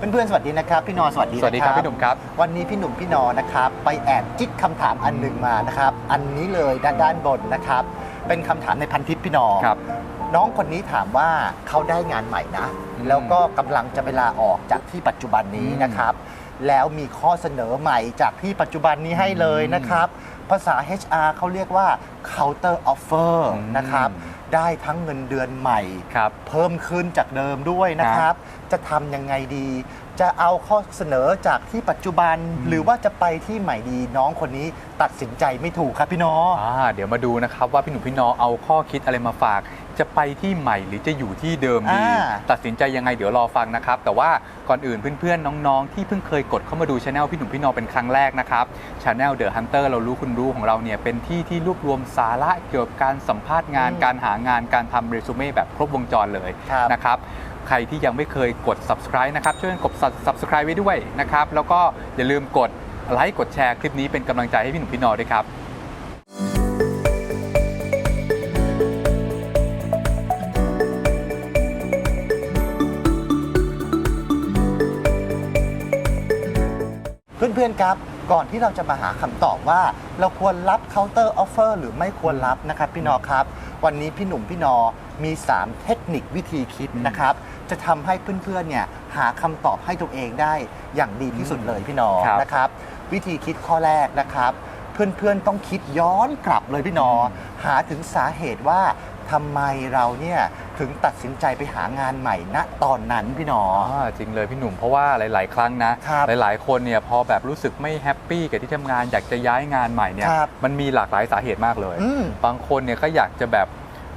เพื่อนๆสวัสดีนะครับพี่นอสวัสดีสวัสดีครับนะพี่หนุ่มครับ วันนี้พี่หนุ่มพี่นอนะครับไปแอบจิกคำถามอันหนึ่งมานะครับอันนี้เลยด้านด้านบนนะครับเป็นคำถามในพันทิปพี่นอครับ น้องคนนี้ถามว่าเขาได้งานใหม่นะ อืมแล้วก็กำลังจะไปลาออกจากที่ปัจจุบันนี้อืมนะครับ แล้วมีข้อเสนอใหม่จากที่ปัจจุบันนี้ให้เลยนะครับ ภาษา HR เขาเรียกว่า counter offer อืม นะครับ ได้ทั้งเงินเดือนใหม่ ครับ เพิ่มขึ้นจากเดิมด้วยนะครับ จะทำยังไงดี จะเอาข้อเสนอจากที่ปัจจุบันอืมหรือว่าจะไปที่ใหม่ดีน้องคนนี้ตัดสินใจไม่ถูกครับพี่น้องอ่าเดี๋ยวมาดูนะครับว่าพี่หนุ่มพี่น้องเอาข้อคิดอะไรมาฝาก จะไปที่ใหม่หรือจะอยู่ที่เดิมดี อ่าตัดสินใจยังไงเดี๋ยวรอฟังนะครับ แต่ว่าก่อนอื่นเพื่อนๆ น้องๆ ที่เพิ่งเคยกดเข้ามาดูช anel พี่หนุ่มพี่น้องเป็นครั้งแรกนะครับช anel The Hunter เรารู้คุณรู้ของเราเนี่ยเป็นที่ที่รวบรวมสาระเกี่ยวกับการสัมภาษณ์งานอืมการหางานการทำเรซูเม่แบบครบวงจรเลยครับนะครับใครที่ยังไม่เคยกด subscribe นะครับช่วยกันกด subscribe ไว้ด้วยนะครับแล้วก็อย่าลืมกดไลค์กดแชร์คลิปนี้เป็นกำลังใจให้พี่หนุ่มพี่นอด้วยครับเพื่อนๆครับ ก่อนที่เราจะมาหาคำตอบว่าเราควรรับ counter offer หรือไม่ควรรับนะครับพี่นอครับ วันนี้พี่หนุ่มพี่นอมี 3 เทคนิควิธีคิดนะครับ จะทำให้เพื่อนๆเนี่ยหาคำตอบให้ตัวเองได้อย่างดีที่สุดเลยพี่นอครับ นะครับ วิธีคิดข้อแรกนะครับ เพื่อนๆต้องคิดย้อนกลับเลยพี่นอ หาถึงสาเหตุว่าทำไมเราเนี่ย ถึงตัดสินใจไปหางานใหม่ณตอนนั้นพี่นออ่าจริงเลยพี่หนุ่มเพราะว่าหลาย ๆ ครั้งนะ ครับหลาย ๆ คนเนี่ยพอแบบรู้สึกไม่แฮปปี้กับที่ทำงานอยากจะย้ายงานใหม่เนี่ยครับมันมีหลากหลายสาเหตุมากเลย อืมบางคนเนี่ยก็อยากจะแบบ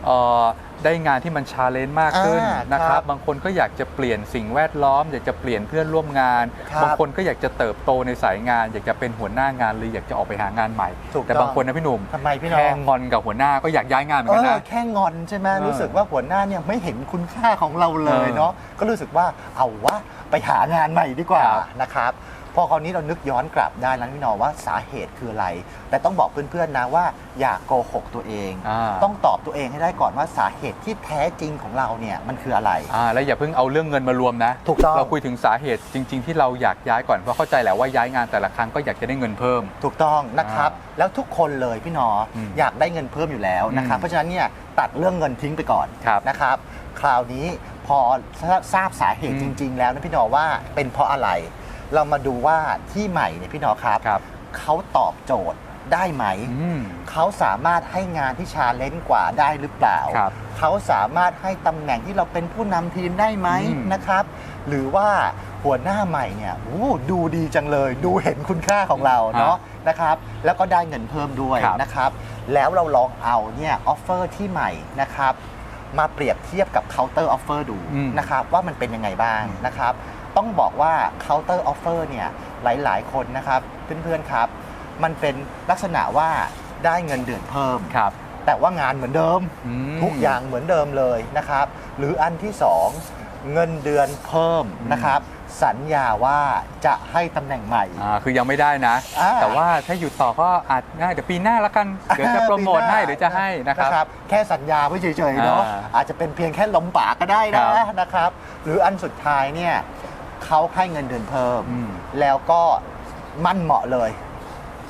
เอ่อได้งานที่มันชาเลนจ์มากขึ้นอ่านะคครัรับบบางคนก็อยากจะเปลี่ยนสิ่งแวดล้อม อยากจะเปลี่ยนเพื่อนร่วมงานครับบางคนก็อยากจะเติบโตในสายงาน อยากจะเป็นหัวหน้างานหรืออยากจะออกไปหางานใหม่ ถูกแต่ต้องบางคนนะพี่หนุ่มทำไมพี่น้อง แค่งอนกับหัวหน้าก็อยากย้ายงานเหมือนเอกันอนะ แค่งอนใช่ไหมเออรู้สึกว่าหัวหน้าเนี่ยไม่เห็นคุณค่าของเราเลยเออเนาะก็รู้สึกว่าเอาวะไปหางานใหม่ดีกว่าครับ นะครับ พอคราวนี้เรานึกย้อนกลับได้แล้วพี่นอว่าสาเหตุคืออะไร แต่ต้องบอกเพื่อนๆนะว่าอย่าโกหกตัวเอง อ่า ต้องตอบตัวเองให้ได้ก่อนว่าสาเหตุที่แท้จริงของเราเนี่ยมันคืออะไร อ่าแล้วอย่าเพิ่งเอาเรื่องเงินมารวมนะ ถูกต้อง เราคุยถึงสาเหตุจริง ๆ ที่เราอยากย้ายก่อนเพราะเข้าใจแหละว่าย้ายงานแต่ละครั้งก็อยากจะได้เงินเพิ่ม ถูกต้องนะครับอ่าแล้วทุกคนเลยพี่นออมอยากได้เงินเพิ่มอยู่แล้วนะครับ อืมเพราะฉะนั้นเนี่ยตัดเรื่องเงินทิ้งไปก่อนครับนะครับ คราวนี้พอทราบสาเหตุอืจมริง ๆ แล้วนะพี่นอว่าเป็นเพราะอะไร เรามาดูว่าที่ใหม่เนี่ยพี่นอครับครับ เขาตอบโจทย์ได้ไหม อืม เขาสามารถให้งานที่ชาเลนจ์กว่าได้หรือเปล่า ครับเขาสามารถให้ตำแหน่งที่เราเป็นผู้นำทีมได้ไหมอืม นะครับ หรือว่าหัวหน้าใหม่เนี่ยโอ้ดูดีจังเลย ดูเห็นคุณค่าของเราเนาะนะครับ แล้วก็ได้เงินเพิ่มด้วยครับ นะครับ แล้วเราลองเอาเนี่ยออฟเฟอร์ที่ใหม่นะครับ มาเปรียบเทียบกับ counter offer ดูอืมนะครับว่ามันเป็นยังไงบ้างนะครับ ต้องบอกว่า counter offer เนี่ยหลาย ๆ คนนะครับ เพื่อน ๆ ครับ มันเป็นลักษณะว่าได้เงินเดือนเพิ่ม ครับ แต่ว่างานเหมือนเดิม อืม ทุกอย่างเหมือนเดิมเลยนะครับ หรืออันที่ 2 เงินเดือนเพิ่มอืมนะครับ สัญญาว่าจะให้ตำแหน่งใหม่ อ่าคือยังไม่ได้นะ อ่า แต่ว่าถ้าอยู่ต่อก็อาจง่ายเดี๋ยวปีหน้าละกัน เดี๋ยวจะโปรโมทให้เดี๋ยวจะให้นะครับ แค่สัญญาไว้เฉยๆเนาะอ่าอาจจะเป็นเพียงแค่ลมปากก็ได้ครันะบนะครับ หรืออันสุดท้ายเนี่ย เขาให้เงินเดือนเพิ่ม อืม แล้วก็มั่นเหมาะเลย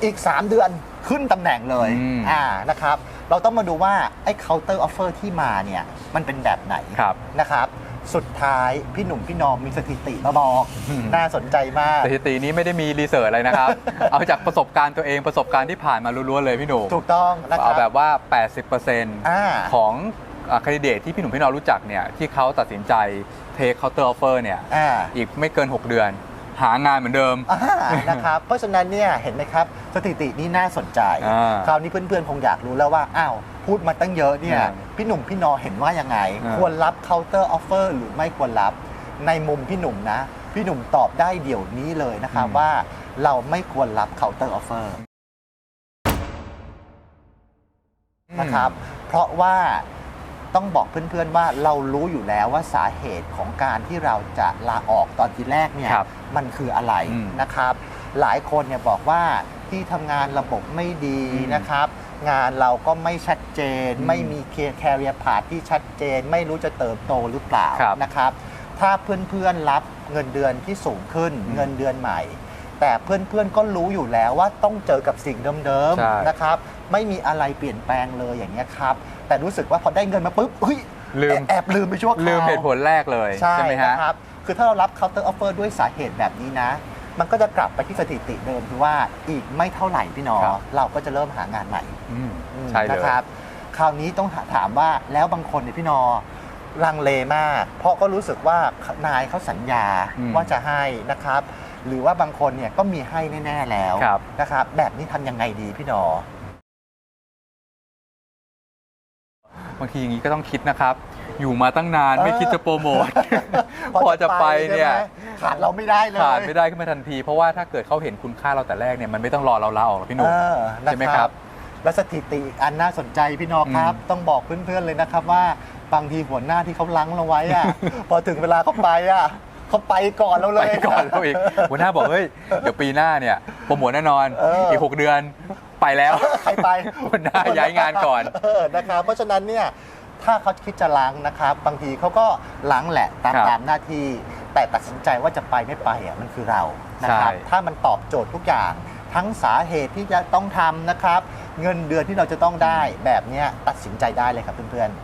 อีก 3 เดือนขึ้นตำแหน่งเลยอืม อ่านะครับ เราต้องมาดูว่า ไอ้ counter offer ที่มาเนี่ย มันเป็นแบบไหน ครับ นะครับ สุดท้ายพี่หนุ่มพี่นอมมีสถิติมาบอก อืม น่าสนใจมาก สถิตินี้ไม่ได้มีรีเสิร์ชอะไรนะครับ เอาจากประสบการณ์ตัวเองประสบการณ์ที่ผ่านมาล้วนๆเลยพี่หนุ่มถูกต้องนะคเอารับแบบว่าอ่า80%ของ คดีเดตที่พี่หนุ่มพี่น้องรู้จักเนี่ยที่เขาตัดสินใจเทคเคาน์เตอร์ออฟเฟอร์เนี่ยอ่าอีกไม่เกิน 6 เดือน หางานเหมือนเดิม อ่านะครับ เพราะฉะนั้นเนี่ยเห็นไหมครับสถิตินี้น่าสนใจ อ่าคราวนี้เพื่อนๆ คงอยากรู้แล้วว่าอ้าวพูดมาตั้งเยอะเนี่ยอ่าพี่หนุ่มพี่นอเห็นว่ายังไงอ่าควรรับ counter offer หรือไม่ควรรับในมุมพี่หนุ่มนะ พี่หนุ่มตอบได้เดี๋ยวนี้เลยนะครับว่าเราไม่ควรรับ counter offer นะครับ เพราะว่า ต้องบอกเพื่อนๆว่าเรารู้อยู่แล้วว่าสาเหตุของการที่เราจะลาออกตอนทีแรกเนี่ยครับมันคืออะไรอืมนะครับ หลายคนเนี่ยบอกว่าที่ทำงานระบบไม่ดีอืมนะครับ งานเราก็ไม่ชัดเจน อืมไม่มีแคเรียพาที่ชัดเจน ไม่รู้จะเติบโตหรือเปล่าครับนะครับ ถ้าเพื่อนๆรับเงินเดือนที่สูงขึ้นอืม เงินเดือนใหม่ แต่เพื่อนๆก็รู้อยู่แล้วว่าต้องเจอกับสิ่งเดิมใช่ ๆนะครับไม่มีอะไรเปลี่ยนแปลงเลยอย่างเงี้ยครับแต่รู้สึกว่าพอได้เงินมาปุ๊บเฮ้ยลืม แอบลืมไปชั่วคราว ลืมเหตุผลแรกเลยใช่ไหมฮะ นะครับ คือถ้าเรารับ counter offer ด้วยสาเหตุแบบนี้นะ มันก็จะกลับไปที่สถิติเดิมคือว่าอีกไม่เท่าไหร่พี่หนอ ครับ เราก็จะเริ่มหางานใหม่อืมอืมใช่เลยนะครับ คราวนี้ต้องถามว่าแล้วบางคนเนี่ยพี่นอลังเลมาก เพราะก็รู้สึกว่านายเขาสัญญาอืมว่าจะให้นะครับ หรือว่าบางคนเนี่ยก็มีให้แน่ๆแล้วครับ นะครับแบบนี้ทำยังไงดีพี่นอบางทีอย่างนี้ก็ต้องคิดนะครับ อยู่มาตั้งนานไม่คิดจะโปรโมท พอจะไปใช่เนี่ยไหมขาดเราไม่ได้เลยขาดไม่ได้ขึ้นมาทันที เพราะว่าถ้าเกิดเขาเห็นคุณค่าเราแต่แรกเนี่ยมันไม่ต้องรอเราลาออกหรอกพี่หนุ่ม เออนะใช่ไหมครับและสถิติอีกอันน่าสนใจพี่นอครับอืมต้องบอกเพื่อนๆเลยนะครับว่าบางทีหัวหน้าที่เขาลังเราไว้อะ พอถึงเวลาเขาไปอะ เขาไปก่อนเราเลไปย ก่อนเราอีกหัวหน้าบอกเฮ้ยเดี๋ยวปีหน้าเนี่ยโปรโมทแน่นอนเอออีกหกเดือนไปแล้ว ใครไปหัวหน้าย้ายงานก่อนเออนะครับเพราะฉะนั้นเนี่ยถ้าเขาคิดจะล้างนะครับ บางทีเขาก็ล้างแหละตามครับตามหน้าที่ แต่ตัดสินใจว่าจะไปไม่ไปอะมันคือเรานะครับใช่ ถ้ามันตอบโจทย์ทุกอย่าง ทั้งสาเหตุที่จะต้องทำนะครับ เงินเดือนที่เราจะต้องได้แบบเนี้ยตัดสินใจได้เลยครับเพื่อนๆ